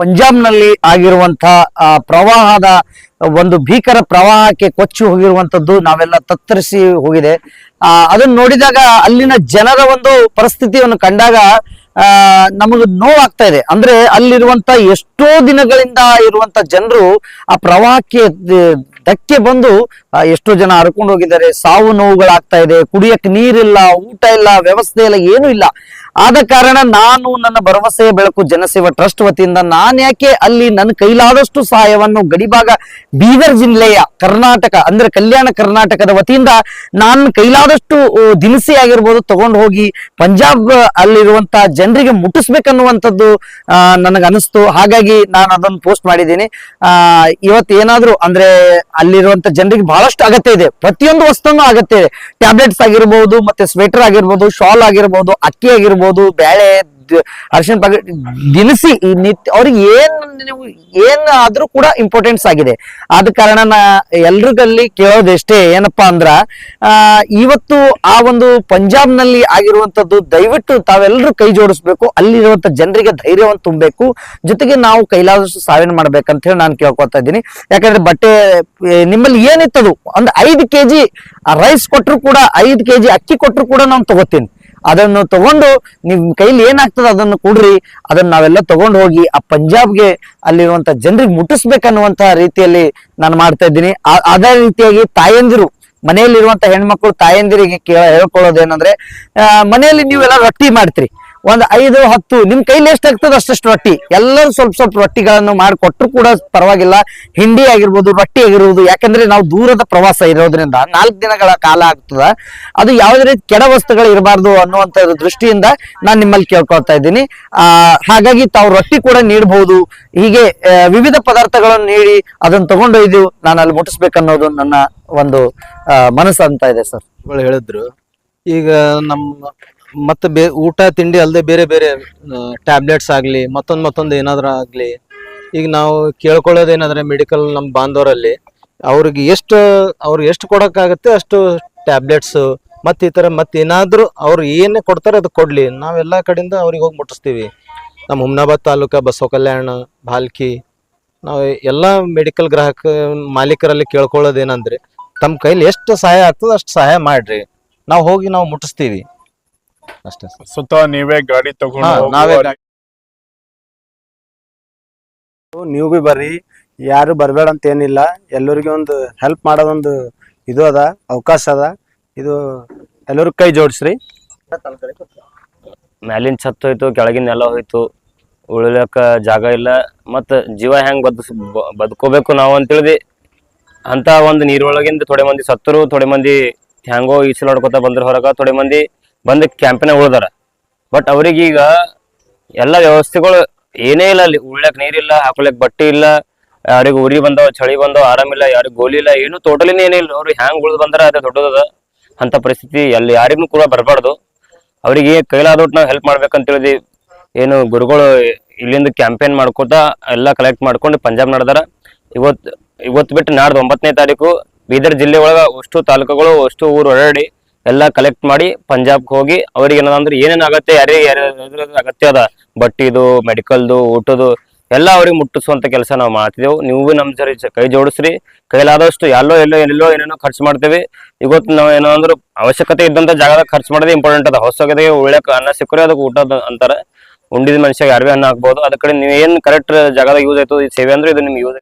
ಪಂಜಾಬ್ನಲ್ಲಿ ಆಗಿರುವಂತ ಆ, ಪ್ರವಾಹದ ಒಂದು ಭೀಕರ ಪ್ರವಾಹಕ್ಕೆ ಕೊಚ್ಚಿ ಹೋಗಿರುವಂತದ್ದು ನಾವೆಲ್ಲ ತತ್ತರಿಸಿ ಹೋಗಿದೆ. ಅದನ್ನು ನೋಡಿದಾಗ ಅಲ್ಲಿನ ಜನರ ಒಂದು ಪರಿಸ್ಥಿತಿಯನ್ನು ಕಂಡಾಗ ನಮಗೆ ನೋವಾಗ್ತಾ ಇದೆ. ಅಂದ್ರೆ ಅಲ್ಲಿರುವಂತ ಎಷ್ಟೋ ದಿನಗಳಿಂದ ಇರುವಂತ ಜನರು ಆ ಪ್ರವಾಹಕ್ಕೆ ಧಕ್ಕೆ ಬಂದು ಎಷ್ಟೋ ಜನ ಹರ್ಕೊಂಡು ಹೋಗಿದ್ದಾರೆ. ಸಾವು ನೋವುಗಳಾಗ್ತಾ ಇದೆ. ಕುಡಿಯಕ್ಕೆ ನೀರಿಲ್ಲ, ಊಟ ಇಲ್ಲ, ವ್ಯವಸ್ಥೆ ಇಲ್ಲ, ಏನು ಇಲ್ಲ. ಆದ ಕಾರಣ ನಾನು ನನ್ನ ಭರವಸೆಯ ಬೆಳಕು ಜನಸೇವಾ ಟ್ರಸ್ಟ್ ವತಿಯಿಂದ ನಾನ್ ಯಾಕೆ ಅಲ್ಲಿ ನನ್ನ ಕೈಲಾದಷ್ಟು ಸಹಾಯವನ್ನು ಗಡಿಭಾಗ ಬೀದರ್ ಜಿಲ್ಲೆಯ ಕರ್ನಾಟಕ, ಅಂದ್ರೆ ಕಲ್ಯಾಣ ಕರ್ನಾಟಕದ ವತಿಯಿಂದ ನಾನು ಕೈಲಾದಷ್ಟು ದಿನಸಿ ಆಗಿರ್ಬೋದು ತಗೊಂಡು ಹೋಗಿ ಪಂಜಾಬ್ ಅಲ್ಲಿರುವಂತ ಜನರಿಗೆ ಮುಟ್ಟಿಸ್ಬೇಕನ್ನುವಂಥದ್ದು ನನಗೆ ಅನಿಸ್ತು ಹಾಗಾಗಿ ನಾನು ಅದನ್ನು ಪೋಸ್ಟ್ ಮಾಡಿದ್ದೀನಿ. ಇವತ್ತು ಏನಾದ್ರು ಅಂದ್ರೆ ಅಲ್ಲಿರುವಂತ ಜನರಿಗೆ ಬಹಳಷ್ಟು ಅಗತ್ಯ ಇದೆ. ಪ್ರತಿಯೊಂದು ವಸ್ತುನು ಅಗತ್ಯ ಇದೆ. ಟ್ಯಾಬ್ಲೆಟ್ಸ್ ಆಗಿರ್ಬೋದು, ಮತ್ತೆ ಸ್ವೆಟರ್ ಆಗಿರ್ಬೋದು ಶಾಲ್ ಆಗಿರ್ಬೋದು, ಅಕ್ಕಿ ಆಗಿರ್ಬೋದು, ಬೇಳೆ ಅರಿಶಿನ ಪ್ಯಾಕೆಟ್ ದಿನಸಿ ಈ ನಿತ್ಯ ಅವ್ರಿಗೆ ಏನ್ ನೀವು ಏನ್ ಆದ್ರೂ ಕೂಡ ಇಂಪಾರ್ಟೆನ್ಸ್ ಆಗಿದೆ. ಆದ ಕಾರಣ ನಾ ಎಲ್ರಿಗಲ್ಲಿ ಕೇಳೋದೆಷ್ಟೇ ಏನಪ್ಪಾ ಅಂದ್ರ, ಆ, ಇವತ್ತು ಆ ಒಂದು ಪಂಜಾಬ್ನಲ್ಲಿ ಆಗಿರುವಂತದ್ದು ದಯವಿಟ್ಟು ತಾವೆಲ್ಲರೂ ಕೈ ಜೋಡಿಸ್ಬೇಕು, ಅಲ್ಲಿರುವಂತ ಜನರಿಗೆ ಧೈರ್ಯವನ್ನು ತುಂಬಬೇಕು. ಜೊತೆಗೆ ನಾವು ಕೈಲಾದಷ್ಟು ಸಾವಿನ ಮಾಡ್ಬೇಕಂತ ಹೇಳಿ ನಾನು ಕೇಳ್ಕೊತಾ ಇದ್ದೀನಿ. ಯಾಕಂದ್ರೆ ಬಟ್ಟೆ ನಿಮ್ಮಲ್ಲಿ ಏನಿತ್ತದು? ಒಂದು ಐದು ಕೆಜಿ ರೈಸ್ ಕೊಟ್ಟರು ಕೂಡ, ಐದು ಕೆಜಿ ಅಕ್ಕಿ ಕೊಟ್ಟರು ಕೂಡ ನಾನು ತಗೋತೀನಿ. ಅದನ್ನು ತಗೊಂಡು ನಿಮ್ ಕೈಲಿ ಏನಾಗ್ತದೆ ಅದನ್ನು ಕೊಡ್ರಿ. ಅದನ್ನ ನಾವೆಲ್ಲ ತಗೊಂಡು ಹೋಗಿ ಆ ಪಂಜಾಬ್ಗೆ ಅಲ್ಲಿರುವಂತ ಜನರಿಗೆ ಮುಟ್ಟಿಸ್ಬೇಕನ್ನುವಂತ ರೀತಿಯಲ್ಲಿ ನಾನು ಮಾಡ್ತಾ ಇದ್ದೀನಿ. ಅದೇ ರೀತಿಯಾಗಿ ತಾಯಂದಿರು, ಮನೆಯಲ್ಲಿರುವಂತ ಹೆಣ್ಮಕ್ಳು ತಾಯಂದಿರಿಗೆ ಕೇಳ, ಹೇಳ್ಕೊಳ್ಳೋದೇನಂದ್ರೆ ಮನೆಯಲ್ಲಿ ನೀವೆಲ್ಲ ರೊಟ್ಟಿ ಮಾಡ್ತೀರಿ. ಒಂದ್ ಐದು, ಹತ್ತು, ನಿಮ್ ಕೈಲಿ ಎಷ್ಟಾಗ್ತದೆ ಅಷ್ಟಷ್ಟು ರೊಟ್ಟಿ. ಎಲ್ಲರೂ ಸ್ವಲ್ಪ ಸ್ವಲ್ಪ ರೊಟ್ಟಿಗಳನ್ನು ಮಾಡಿಕೊಟ್ರು ಕೂಡ ಪರವಾಗಿಲ್ಲ. ಹಿಂಡಿ ಆಗಿರ್ಬೋದು, ರೊಟ್ಟಿ ಆಗಿರ್ಬೋದು, ಯಾಕಂದ್ರೆ ನಾವು ದೂರದ ಪ್ರವಾಸ ಇರೋದ್ರಿಂದ ನಾಲ್ಕು ದಿನಗಳ ಕಾಲ ಆಗ್ತದ. ಅದು ಯಾವುದೇ ರೀತಿ ಕೆಡ ವಸ್ತುಗಳು ಇರಬಾರ್ದು ಅನ್ನುವಂತ ದೃಷ್ಟಿಯಿಂದ ನಾನು ನಿಮ್ಮಲ್ಲಿ ಕೇಳ್ಕೊಳ್ತಾ ಇದ್ದೀನಿ. ಆ, ಹಾಗಾಗಿ ತಾವು ರೊಟ್ಟಿ ಕೂಡ ನೀಡಬಹುದು ಹೀಗೆ ವಿವಿಧ ಪದಾರ್ಥಗಳನ್ನು ನೀಡಿ ಅದನ್ನ ತಗೊಂಡೊಯ್ದು ನಾನು ಅಲ್ಲಿ ಮುಟ್ಟಿಸ್ಬೇಕನ್ನೋದು ನನ್ನ ಒಂದು ಮನಸ್ಸು ಅಂತ ಇದೆ ಸರ್. ಹೇಳಿದ್ರು. ಈಗ ನಮ್ಮ ಮತ್ತೆ ಬೇ, ಊಟ, ತಿಂಡಿ ಅಲ್ಲದೆ ಬೇರೆ ಬೇರೆ ಟ್ಯಾಬ್ಲೆಟ್ಸ್ ಆಗಲಿ, ಮತ್ತೊಂದು ಮತ್ತೊಂದು ಏನಾದರೂ ಆಗಲಿ, ಈಗ ನಾವು ಕೇಳ್ಕೊಳ್ಳೋದೇನಾದ್ರೆ ಮೆಡಿಕಲ್ ನಮ್ಮ ಬಾಂಧವರಲ್ಲಿ, ಅವ್ರಿಗೆ ಎಷ್ಟು ಅವ್ರಿಗೆ ಎಷ್ಟು ಕೊಡೋಕ್ಕಾಗತ್ತೆ ಅಷ್ಟು ಟ್ಯಾಬ್ಲೆಟ್ಸು ಮತ್ತು ಈ ಥರ ಮತ್ತೆ ಏನಾದರೂ ಅವ್ರು ಏನೇ ಕೊಡ್ತಾರೆ ಅದು ಕೊಡಲಿ. ನಾವೆಲ್ಲ ಕಡೆಯಿಂದ ಅವ್ರಿಗೆ ಹೋಗಿ ಮುಟ್ಟಿಸ್ತೀವಿ ನಮ್ಮ ಹುಮ್ನಾಬಾದ್ ತಾಲೂಕು ಬಸವ ಕಲ್ಯಾಣ ಭಾಲ್ಕಿ ನಾವು ಎಲ್ಲ ಮೆಡಿಕಲ್ ಗ್ರಾಹಕ ಮಾಲೀಕರಲ್ಲಿ ಕೇಳ್ಕೊಳ್ಳೋದೇನಂದ್ರೆ ತಮ್ಮ ಕೈಲಿ ಎಷ್ಟು ಸಹಾಯ ಆಗ್ತದೆ ಅಷ್ಟು ಸಹಾಯ ಮಾಡಿರಿ. ನಾವು ಹೋಗಿ ನಾವು ಮುಟ್ಟಿಸ್ತೀವಿ ಅಷ್ಟೇ ಸರ್. ನೀವೇ ಗಾಡಿ ತಗೊಂಡು ನಾವೇ ಹೋಗುವ- ನಾವೇ ಗಾಡಿ- ನೀವು ಬಿ ಬರ್ರಿ. ಯಾರು ಬರಬೇಡ ಅಂತ ಏನಿಲ್ಲ. ಎಲ್ಲರಿಗೂ ಒಂದು ಹೆಲ್ಪ್ ಮಾಡೋದೊಂದು ಇದು ಅದ ಅವಕಾಶ ಅದ. ಇದು ಎಲ್ಲರೂ ಕೈ ಜೋಡಿಸ್ರಿ. ಮ್ಯಾಲಿನ ಛತ್ ಹೋಯ್ತು ಕೆಳಗಿನ ನೆಲ ಹೋಯ್ತು ಉಳಿಲಕ್ಕ ಜಾಗ ಇಲ್ಲ. ಮತ್ತ ಜೀವ ಹೆಂಗ್ ಬದ ಬದುಕೋಬೇಕು ನಾವು ಅಂತೇಳಿ ಅಂತ ಒಂದು ನೀರೊಳಗಿಂದ ಥೋಡೆ ಮಂದಿ ಸತ್ತರು ಥೋಡೆ ಮಂದಿ ಹೆಂಗೋ ಈಸಲಾಡ್ಕೊತ ಬಂದ್ರ ಹೊರಗ ಥೋಡೆ ಮಂದಿ ಬಂದ್ ಕ್ಯಾಂಪಿನ ಉಳ್ದಾರ. ಬಟ್ ಅವ್ರಿಗೀಗ ಎಲ್ಲ ವ್ಯವಸ್ಥೆಗಳು ಏನೇ ಇಲ್ಲ ಅಲ್ಲಿ. ಉಳ್ಯಾಕ ನೀರಿಲ್ಲ ಹಾಕೊಳಕ್ ಬಟ್ಟೆ ಇಲ್ಲ, ಯಾರಿಗ ಉರಿ ಬಂದವ, ಚಳಿ ಬಂದವ ಆರಾಮಿಲ್ಲ ಯಾರಿಗ ಗೋಲಿ ಇಲ್ಲ, ಏನು ಟೋಟಲಿನೇ ಏನಿಲ್ಲ ಅವ್ರು ಹ್ಯಾಂಗ್ ಉಳ್ದ್ ಬಂದ್ರ, ಅದೇ ದೊಡ್ಡದದ. ಅಂತ ಪರಿಸ್ಥಿತಿ ಎಲ್ಲಿ ಯಾರಿಗೂ ಕೂಡ ಬರಬಾರ್ದು. ಅವರಿಗೆ ಕೈಲಾದೊಟ್ಟು ನಾವು ಹೆಲ್ಪ್ ಮಾಡ್ಬೇಕಂತ ಹೇಳಿದ್ವಿ. ಏನು ಗುರುಗಳು ಇಲ್ಲಿಂದ ಕ್ಯಾಂಪೇನ್ ಮಾಡ್ಕೊತ ಎಲ್ಲ ಕಲೆಕ್ಟ್ ಮಾಡ್ಕೊಂಡು ಪಂಜಾಬ್ ನಡೆದಾರ. ಇವತ್ತು ಇವತ್ತು ಬಿಟ್ಟು ನಾಡ್ದು ಒಂಬತ್ತನೇ ತಾರೀಕು ಬೀದರ್ ಜಿಲ್ಲೆ ಒಳಗೆ ಅಷ್ಟು ತಾಲೂಕುಗಳು, ಅಷ್ಟು ಊರು ಓಡಾಡಿ ಎಲ್ಲ ಕಲೆಕ್ಟ್ ಮಾಡಿ ಪಂಜಾಬ್ಗೆ ಹೋಗಿ ಅವ್ರಿಗೆ ಏನದಂದ್ರೆ ಏನೇನ್ ಆಗತ್ತೆ, ಯಾರಿಗೆ ಯಾರ್ಯಾರ ಅಗತ್ಯ ಅದ? ಬಟ್ಟಿದು ಮೆಡಿಕಲ್ದು ಊಟದು ಎಲ್ಲ ಅವ್ರಿಗೆ ಮುಟ್ಟಿಸುವಂತ ಕೆಲಸ ನಾವು ಮಾಡ್ತಿದ್ದೆವು ನೀವು ನಮ್ ಸರಿ ಕೈ ಜೋಡಿಸ್ರಿ. ಕೈಲಾದಷ್ಟು ಎಲ್ಲೋ ಎಲ್ಲೋ ಎಲ್ಲೋ ಏನೇನೋ ಖರ್ಚು ಮಾಡ್ತೇವೆ. ಇವತ್ತು ನಾವು ಏನೋ ಅಂದ್ರೆ ಅವಶ್ಯಕತೆ ಇದ್ದಂತ ಜಾಗದಾಗ ಖರ್ಚು ಮಾಡೋದೇ ಇಂಪಾರ್ಟೆಂಟ್ ಅದ. ಹೊಸಗತೆಗೆ ಉಳ್ಯಾಕ ಅನ್ನ ಸಿಕ್ಕರೆ ಅದಕ್ಕೆ ಊಟ ಅಂತಾರೆ. ಉಂಡಿದ ಮನುಷ್ಯ ಯಾರೇ ಅನ್ನ ಹಾಕ್ಬೋದು. ಅದ ಕಡೆ ನೀವು ಏನು ಕರೆಕ್ಟ್ ಜಾಗದಾಗ ಯೂಸ್ ಆಯ್ತು, ಈ ಸೇವೆ ಅಂದ್ರೆ ಇದು ನಿಮ್ಗೆ ಯೂಸ್